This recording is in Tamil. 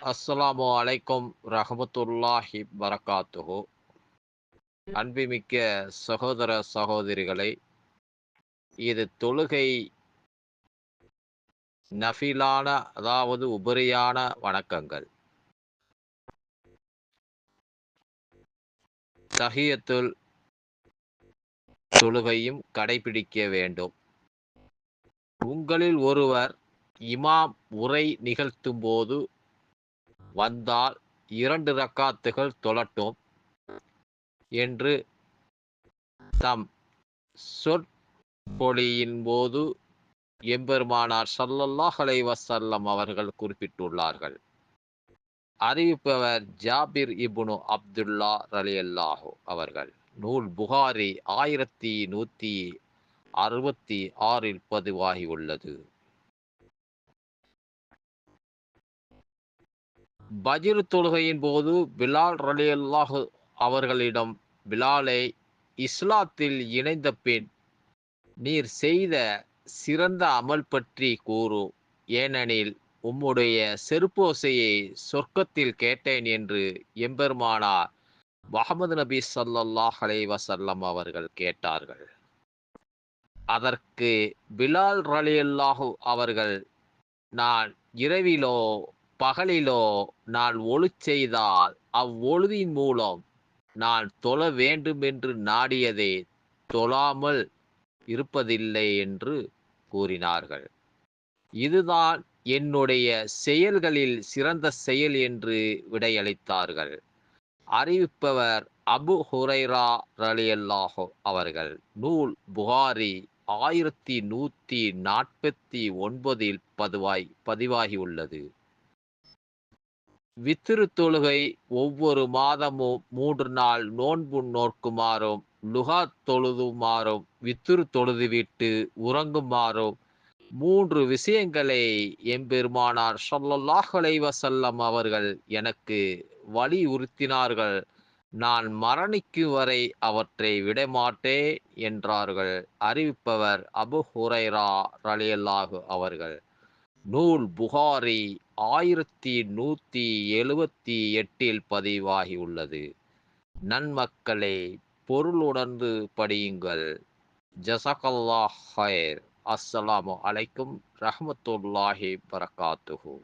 அஸ்ஸலாமு அலைக்கும் ரஹமத்துல்லாஹி வரகாத்துஹு அன்பிமிக்க சகோதர சகோதரிகளை இது தொழுகை நஃபிலான அதாவது உபரியான வணக்கங்கள். தஹியத்துல் தொழுகையும் கடைபிடிக்க வேண்டும். உங்களில் ஒருவர் இமாம் உரை நிகழ்த்தும் போது வந்தால் இரண்டு ரக்காத்துகள் தொழட்டும் என்று தம் சொற்பொழியின் போது எம்பெருமானார் சல்லல்லாஹ் அலைவசல்லம் அவர்கள் குறிப்பிட்டுள்ளார்கள். அறிவிப்பவர் ஜாபிர் இபுனு அப்துல்லா ரலியல்லாஹோ அவர்கள். நூல் புகாரி ஆயிரத்தி நூற்றி அறுபத்தி ஆறில் பதிவாகியுள்ளது பஜிர் தொழுகையின் போது பிலால் ரலியல்லாஹு அவர்களிடம் பிலாலை இஸ்லாத்தில் இணைந்த பின் நீர் செய்த சிறந்த அமல் பற்றி கூறு. ஏனெனில் உம்முடைய செருப்போசையை சொர்க்கத்தில் கேட்டேன் என்று எம்பெருமானார் முகமது நபி சல்லாஹ் அலை வசல்லம் அவர்கள் கேட்டார்கள். அதற்கு பிலால் ரலியல்லாஹு அவர்கள் நான் இரவிலோ பகலிலோ நான் ஒழு செய்தால் அவ்வொழுதின் மூலம் நான் தொழ வேண்டும் என்று நாடியதே தொழாமல் இருப்பதில்லை என்று கூறினார்கள். இதுதான் என்னுடைய செயல்களில் சிறந்த செயல் என்று விடையளித்தார்கள். அறிவிப்பவர் அபு ஹுரைரா ரலியல்லாஹோ அவர்கள். நூல் புகாரி ஆயிரத்தி நூற்றி நாற்பத்தி ஒன்பதில் பதுவாய் பதிவாகியுள்ளது. வித்திரு தொழுகை ஒவ்வொரு மாதமும் மூன்று நாள் நோன்பு நோக்குமாறும் லுகா தொழுதுமாறும் வித்திரு தொழுதுவிட்டு உறங்குமாறும் மூன்று விஷயங்களை எம்பெருமானார் சொல்லல்லாஹ் வசல்லம் அவர்கள் எனக்கு வலியுறுத்தினார்கள் நான் மரணிக்கும் வரை அவற்றை விடமாட்டேன் என்றார்கள். அறிவிப்பவர் அபு ஹுரைரா ரலியல்லாஹு அவர்கள். நூல் புகாரி ஆயிரத்தி நூற்றி எழுபத்தி எட்டில் பதிவாகியுள்ளது. நன்மக்களை பொருளுணர்ந்து படியுங்கள். ஜசகல்லா ஹயர் அஸ்ஸலாமு அலைக்கும் ரஹமத்துல்லாஹி பரகாத்துஹூ.